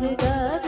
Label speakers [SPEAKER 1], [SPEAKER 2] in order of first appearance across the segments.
[SPEAKER 1] આજ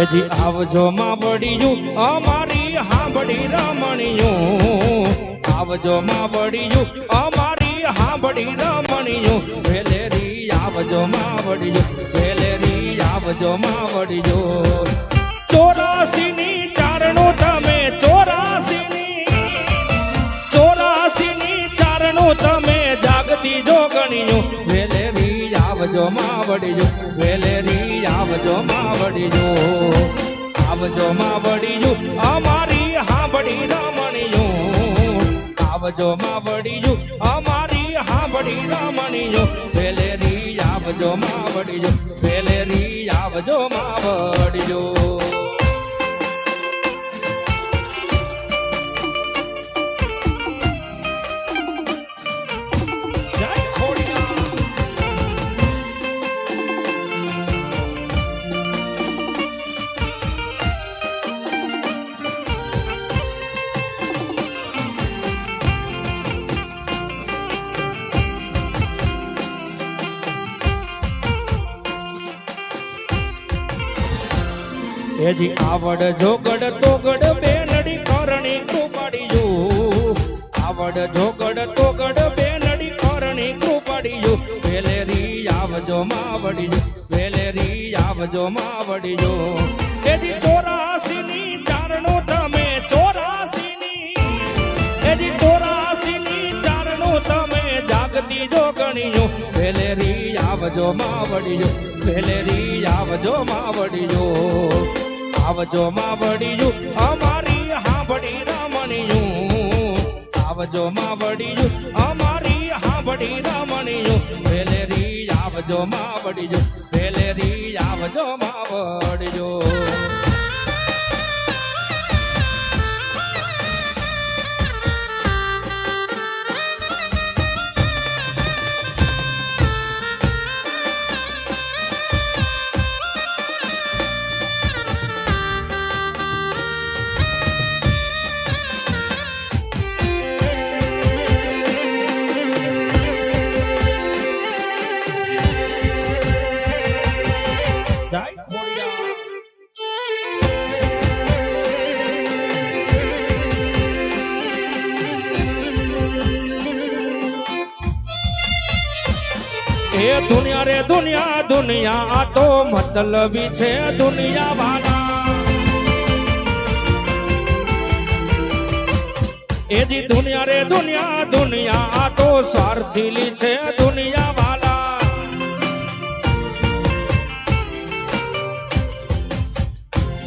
[SPEAKER 2] એજી આવજો માં વડીયું અમારી હાંભળી રમણીયું. આવજો માં વડીયું અમારી હાંભળી રમણીયું. વેલેરી આવજો માં વડીયું વેલેરી આવજો માં વડીયું ચોરાસી ની ચારણું તમે ચોરાસી ની ચોરાસી ની ચારણું તમે જાગતી જોગણીયું. વેલેરી આવજો માવડીયું, વેલેરી આવજો માવડીજો આવજો માવડીજો અમારી હાંભળી રમણીજો આવજો માવડીજો અમારી હાંભળી રમણીજો વેલેરી આવજો માવડીજો વેલેરી આવજો માવડીયું એજી આવડ જોગડ તોગડ બેનડી કરણી કૃપાડીયું. આવડ જોગડ તોગડ બેનડી કરણી કૃપાડીયું. વેલેરી આવજો માવડીયું, વેલેરી આવજો માવડીયું. એજી ચોરાસી ની ચારણો તમે ચોરાસી ની એજી ચોરાસી ની ચારણો તમે જાગતી જોગણીયું. વેલેરી આવજો માવડીયું, વેલેરી આવજો માવડીયું. આવજો માવડીયું, અમારી હાંભળી રમણીયું. આવજો માવડીયું, અમારી હાંભળી રમણીયું. વેલેરી આવજો માવડીયું, વેલેરી આવજો માવડીયું. એ દુનિયા રે દુનિયા દુનિયા આ તો મતલબી છે દુનિયા વાળા એ જી દુનિયા રે દુનિયા દુનિયા આ તો સ્વાર્થીલી છે દુનિયા વાળા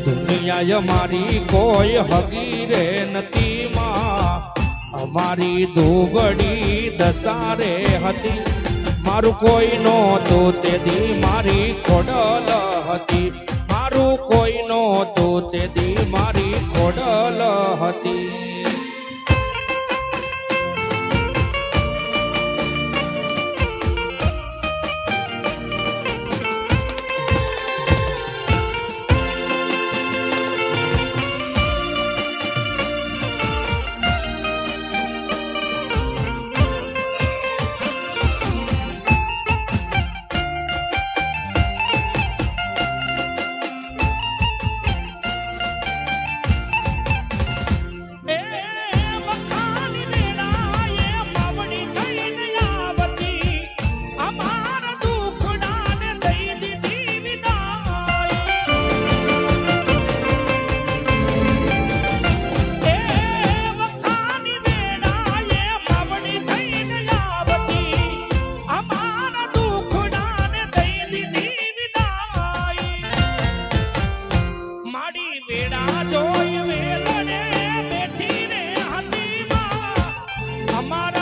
[SPEAKER 2] દુનિયા અમારી કોઈ હગી રે નથી માં અમારી દુબળી દસારે હતી. મારું કોઈ નહોતું તેથી મારી ખોડલ હતી. મારું કોઈ નહોતું તેથી મારી ખોડલ હતી.
[SPEAKER 3] tomorrow.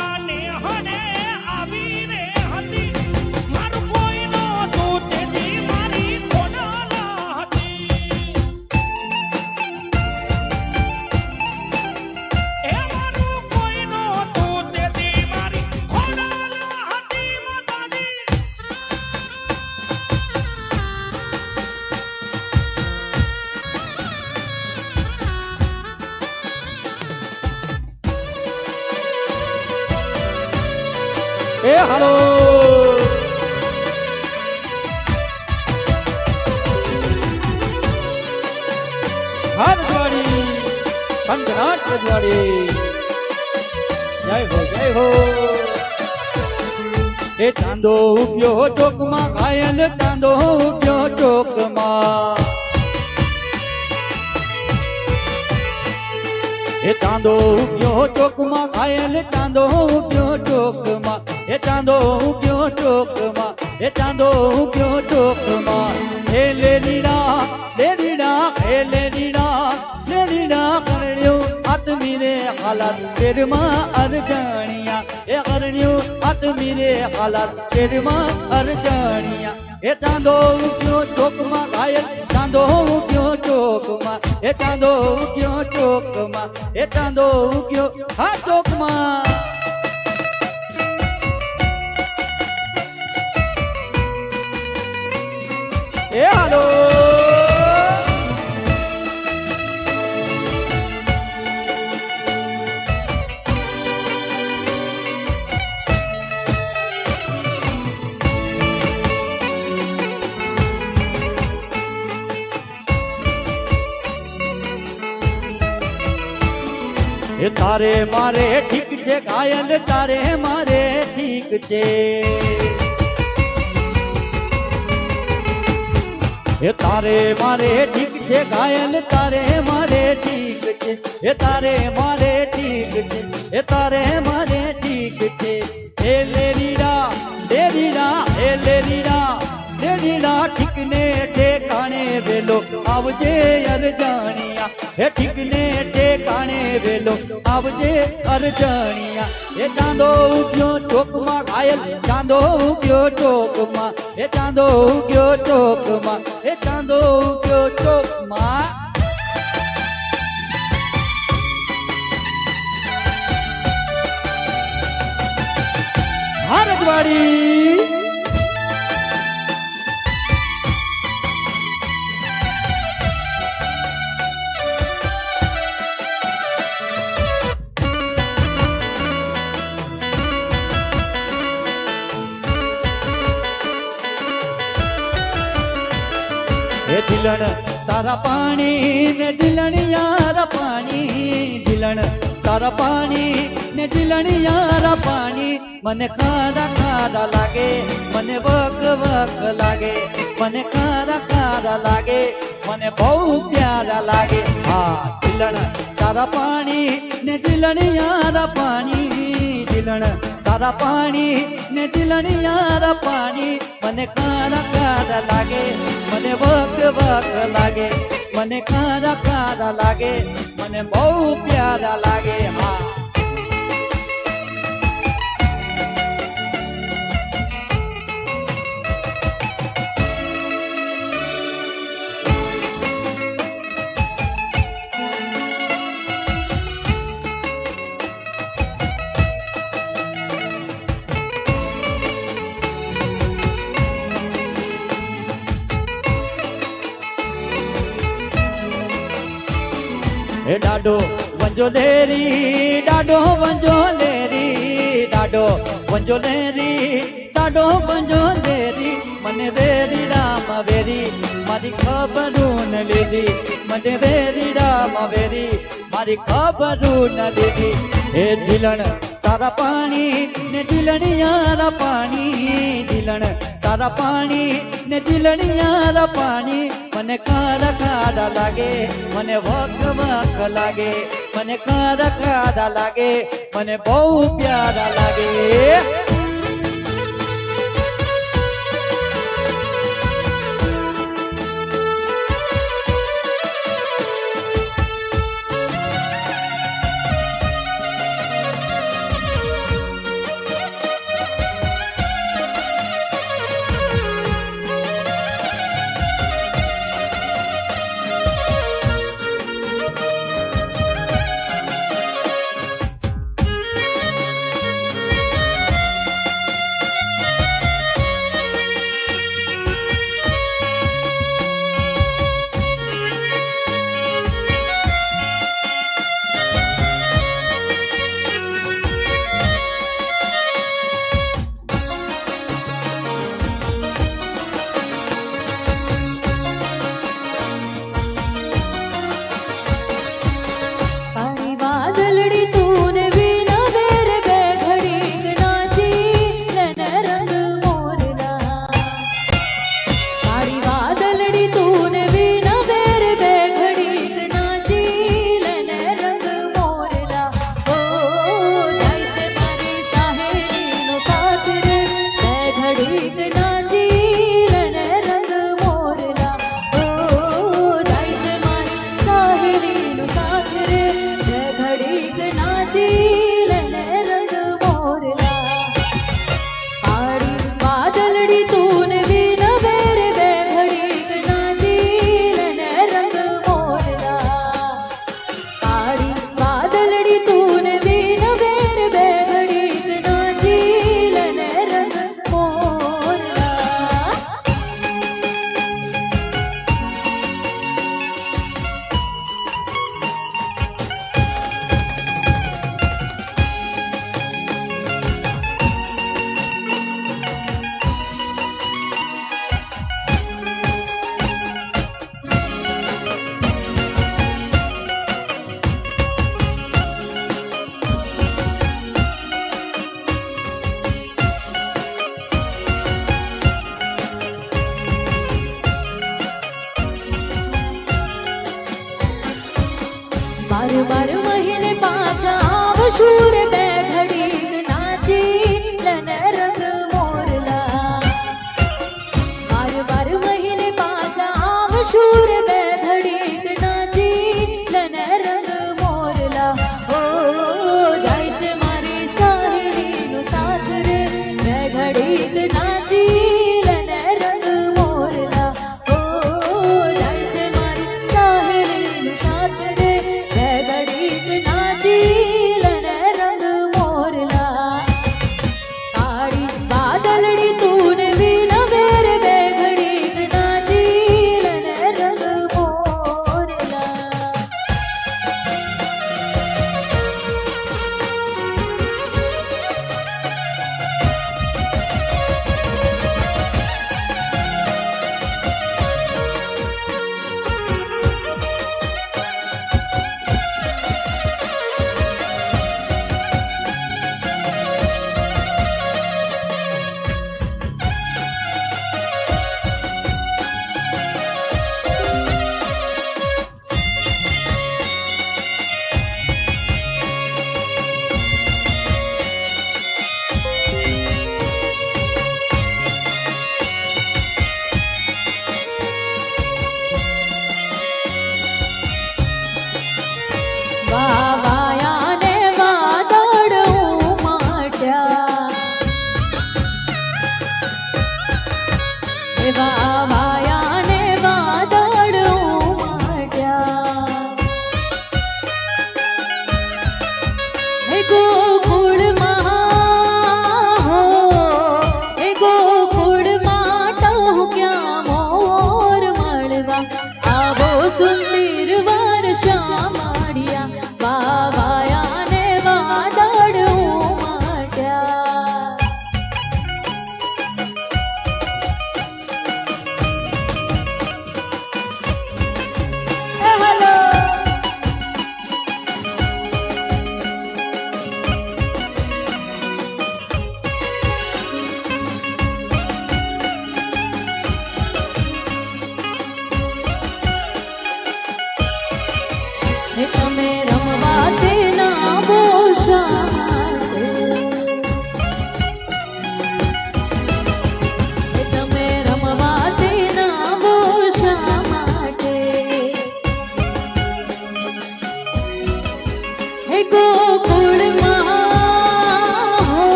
[SPEAKER 3] ઘાયલ ચાંદો ઉગ્યો ચોકમાં એ ચાંદો ઉગ્યો ચોકમાં ઘાયલ ચાંદો ઉગ્યો ચોકમાં એ ચાંદો ઉગ્યો ચોકમાં એ ચાંદો ઉગ્યો ચોકમાં હે લેરીડા લેરીડા હે લેરીડા આત્મીરે હાલાત શેરમાં અરજણિયા એ કરણ્યો આત્મીરે હાલાત શેરમાં અરજણિયા એ ચાંદો ઉગ્યો ચોકમાં ઘાયલ ચાંદો ઉગ્યો ચોકમાં એ ચાંદો ઉગ્યો ચોકમાં એ ચાંદો ઉગ્યો હા ચોકમાં એ હાલો તારે મારે, ઠીક છે ઘાયલ તારે મારે, ઠીક છે. એ તારે મારે, ઠીક છે ઘાયલ તારે મારે, ઠીક છે. એ તારે મારે, ઠીક છે. એ તારે મારે, ઠીક છે. એ લેરીડા લેરીડા એ લેરીડા લેરીડા ઠીકને ઠેકાણે વેલો. આવજે અરજાણિયા હે ઠીકને ઠેકાણે વેલો આવજે અરજણિયા. એ ચાંદો ઉગ્યો ચોકમાં ઘાયલ. ચાંદો ઉગ્યો ચોકમાં. એ ચાંદો ઉગ્યો ચોકમાં. એ ચાંદો ઉગ્યો ચોકમાં. ભારતવાડી હે દિલણ તારા પાણી ને ઢીલણ, યાર પાણી, ઢીલણ, તારા
[SPEAKER 1] પાણી ને ઝીલણિયારા પાણી. મને ખારા ખારા લાગે, મને વક વક લાગે, મને ખારા ખારા લાગે, મને બહુ પ્યારા લાગે. હા, ઢીલણ, તારા પાણી ને ઝીલણિયારા પાણી ઝીલણ તારા પાણી ને ઝીલણિયારા પાણી. મને કારા કારા લાગે, મને વક વક લાગે. મને કારા કારા લાગે, મને બહુ પ્યારા લાગે, હા. ॾाढो वंजो लेरी ॾाढो वञो लेरी ॾाढो वंजो लेरी ॾाढो वंजो लेरी मन वेरी राम वेरी मारी ख़बरू न लेरी मन वेरी राम वेरी मारी ख़बरूं न लेरी। हे दिलण તારા પાણી ને ઢીલણિયારા પાણી ઢીલણ તારા પાણી ને ઢીલણિયારા પાણી, મને કારા ખારા લાગે, મને વક વક લાગે, મને કારા ખારા લાગે, મને બહુ પ્યારા લાગે.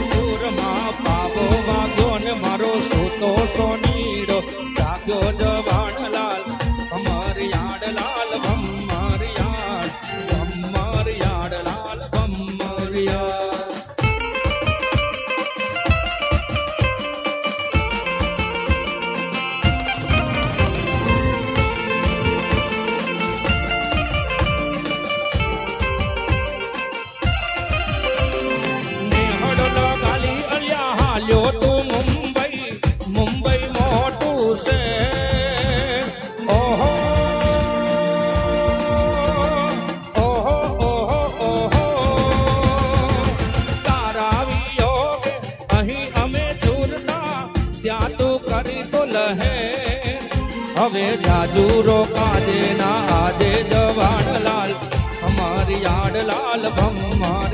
[SPEAKER 2] love. હવે કાજે ના આજે જવાનલાલ અમારી યાદ લાલ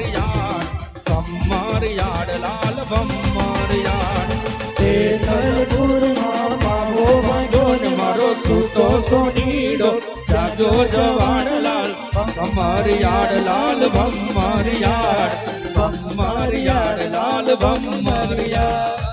[SPEAKER 2] યાડ ભમ્માર યાદ લાલ ભમ્માર યાદ
[SPEAKER 3] હેતલપુરમાં પાવો વાગ્યો ને
[SPEAKER 2] મારો સૂતો સોનીડો. જાજો જવાનલાલ ભમ્માર યાદ લાલ યાડ ભમ્માર યાદ લાલ ભમ્માર યાદ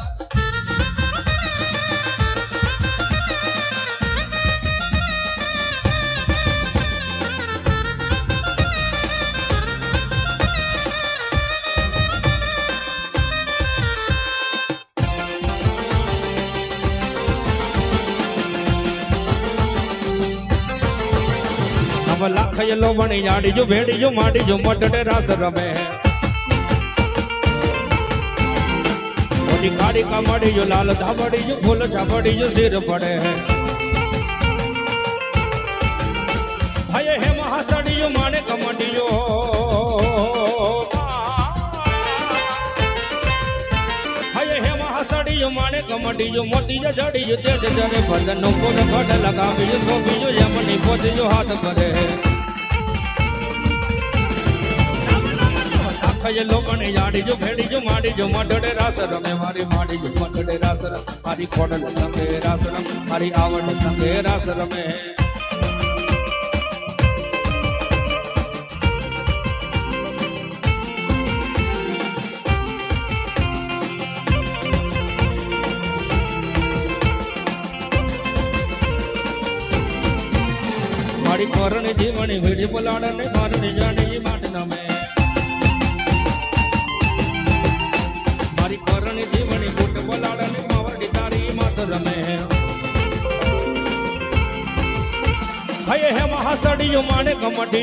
[SPEAKER 2] નવ લાખ યલો વણી જાડીજો, ભેડીજો, માડીજો મટડે રાસ રમે. મોટી કાળી કામડીજો, લાલ ધાબડીજો, ફૂલ છાપડીજો સિર પડે. ભય હે મહાસડીયો, માને કમડીયો. હય હે મહાસડીયો, માને કમડીયો. મોતી જડીયો તે જરે ભજન નો કડ લગાવ્યો સોપીયો યમની પોચજો હાથ કરે ખયલો પણ યાડીજો, ભેડીજો, માડીજો મઢડે રાસ રમે, મારી માડીજો મઢડે રાસ રમે. મારી ખોડલ તમે રાસ રમે, મારી આવડ તમે રાસ રમે. મારી કોરણ જીવણી ભીડી પલાડ ને મારણી જાણી માટ નમે. હે માણે માને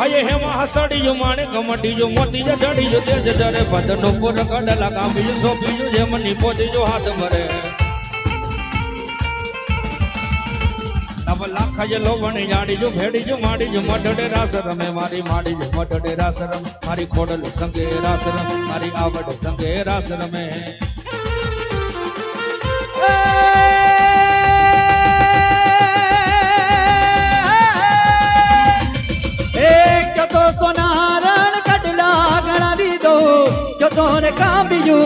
[SPEAKER 2] હયે હે મહાસડીયો માણે કમટીયો મોતી જડીયો તે જરે બદનો પુર કડલા કામ્યો સોપીયો જેમની પોચીજો હાથ મરે નવ લાખ યલો વણી જાડીજો ભેડીજો માડીજો મઢડે રાસ રમે, મારી માડીજો મઢડે રાસ રમે, મારી ખોડલ સંગે રાસ રમે, મારી આવડ સંગે રાસ રમે.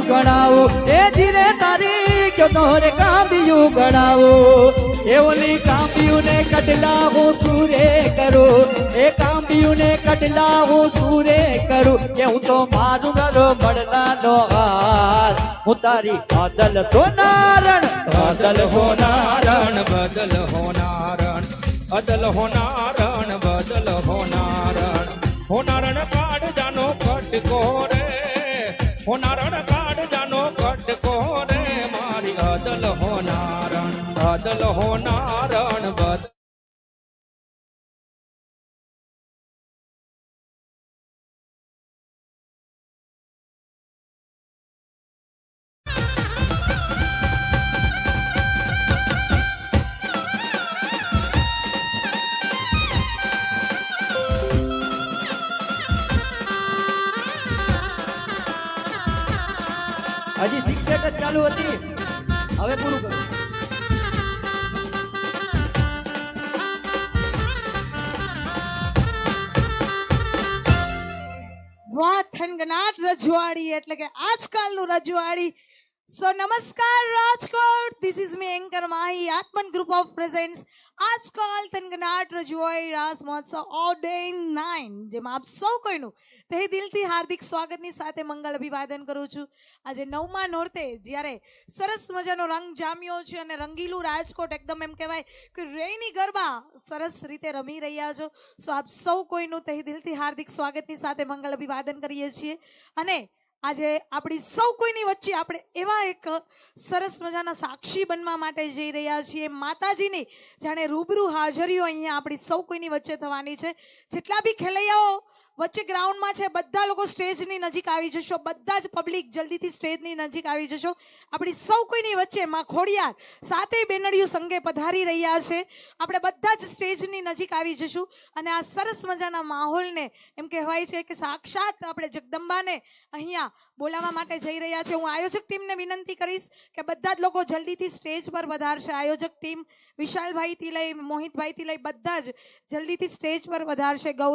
[SPEAKER 3] કાંબિયું ગણાવું. એ ધીરે તારી ક્યો તો રે કાંબિયું એ ઓલી કાંબિયું ને કડલા હું સૂરે કરો. એ કાંબિયું ને કડલા હું સુરે કરું. કે હું તો મારું ઘરો મળલા નો હાર. હું તારી બદલ તો નારણ
[SPEAKER 2] બદલ હો નારણ બદલ હો નારણ. અદલ હો નારણ બદલ હો નારણ. હો નારણ કાઢ જાનો કટકો રે. હો અદલ હો નારણ બદલ
[SPEAKER 3] હજી સિક્સ ચાલુ હતી. હવે પૂરું કરું.
[SPEAKER 4] થનગનાટ રજવાડી એટલે કે આજકાલનું રજવાડી સો નમસ્કાર Rajkot this is me anchor Mahi Atman group of presents આજકાલ તનગનાટ રજવાઈ રાસ મહોત્સવ ઓડેન નાઇન જેમાં આપ સૌ કોઈનું તે દિલથી હાર્દિક સ્વાગતની સાથે મંગલ અભિવાદન કરું છું આજે નવમા નોરતે જ્યારે સરસ મજાનો રંગ જામ્યો છે અને રંગીલું રાજકોટ એકદમ એમ કહેવાય કે રેની ગરબા સરસ રીતે રમી રહ્યા છો સો આપ સૌ કોઈનું તહી દિલથી હાર્દિક સ્વાગતની સાથે મંગલ અભિવાદન કરીએ છીએ અને આજે આપણી સૌ કોઈની વચ્ચે આપણે એવા એક સરસ મજાના સાક્ષી બનવા માટે જઈ રહ્યા છીએ. માતાજીની જાણે રૂબરૂ હાજરીઓ અહીંયા આપણી સૌ કોઈની વચ્ચે થવાની છે. જેટલા બી ખેલૈયાઓ વચ્ચે ગ્રાઉન્ડમાં છે, બધા લોકો સ્ટેજની નજીક આવી જશો, બધા જ પબ્લિક જલ્દીથી સ્ટેજની નજીક આવી જશો. આપણી સૌ કોઈની વચ્ચે માં ખોડિયાર સાતેય બેનડીયું સંગે પધારી રહ્યા છે. આપણે બધા જ સ્ટેજની નજીક આવી જશું અને આ સરસ મજાના માહોલને એમ કહેવાય છે કે સાક્ષાત આપણે જગદંબાને અહીંયા બોલાવવા માટે જઈ રહ્યા છે. હું આયોજક ટીમને વિનંતી કરીશ કે બધા જ લોકો જલ્દીથી સ્ટેજ પર વધારશે આયોજક ટીમ વિશાલભાઈથી લઈ, મોહિતભાઈથી લઈ બધા જ જલ્દીથી સ્ટેજ પર વધારશે ગૌરવ